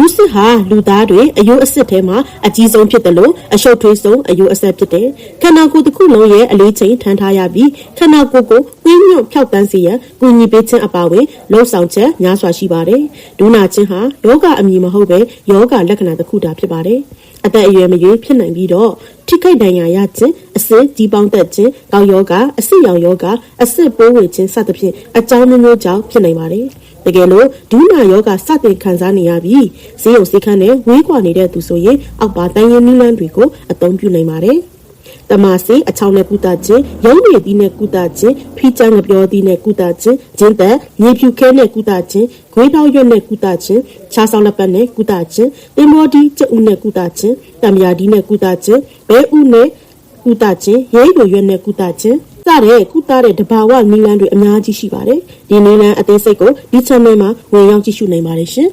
ဒူးစစ်ဟာလူသားတွေအယိုးအစစ်ထဲမှာအကြီးဆုံးဖြစ်တယ်လို့အရှုပ်ထွေးဆုံးအယိုးအဆက်ဖြစ်တယ်ခန္ဓာကိုယ်တစ်ခုလုံးရဲ့အလေးချိန်ထမ်းထားရပြီးခန္ဓာကိုယ်ကိုကွင်းညွန့်ဖြောက်တန်းစေရန်ကူညီပေးခြင်းအပါအဝင်လှုံ့ဆော်ချက်များစွာရှိပါတယ်ဒူးနာခြင်းဟာယောဂအမည်မဟုတ်ပဲယောဂလက္ခဏာတစ်ခုတာဖြစ်ပါတယ်အသက်အရွယ်မရွေးဖြစ်နိုင်ပြီးတော့ထိ ခိုက်ဒဏ်ရာရခြင်းအစစ်ကြီးပေါင်းသက်ခြင်းကောက်ယောဂအစစ်ရောင်ယောဂအစစ်ပိုးဝင်ခြင်းစသဖြင့်အကြောင်းမျိုးမျိုးကြောင့်ဖြစ်နိုင်ပါတယ်တကယ်လို့ဒူးနာယောဂစတင်ခံစားနေရပြီးဈေးရုံစည်းခန်းနဲ့ဝေးကွာနေတဲ့သူဆိုရင်အောက်ပါတိုင်းရင်းနှီးလန်းတွေကိုအသုံးပြုနိုင်ပါတယ် တမစီအချောင်းနဲ့ကုသခြင်းရုံးရည်သီးနဲ့ကုသခြင်းဖီးချမ်းငပြောသီးနဲ့ကုသခြင်းဂျင်းသက်မြေဖြူခဲနဲ့ကုသခြင်းဂွေးတောက်ရွက်နဲ့ကုသခြင်းခြားဆောင်လက်ပတ်နဲ့ကုသခြင်းတင်မောဒီကျက်ဥနဲ့ကုသခြင်းတံမြာဒီနဲ့ကုသခြင်းဘဲဥနဲ့ကုသခြင်းရဲရွယ်ရွက်နဲ့ကုသခြင်းစတဲ့ကုသတဲ့တဘာဝနီလန်းတွေအများကြီးရှိပါတယ်ဒီနီလန်းအသေးစိတ်ကိုဒီ channel မှာဝင်ရောက်ကြည့်ရှုနိုင်ပါတယ်ရှင်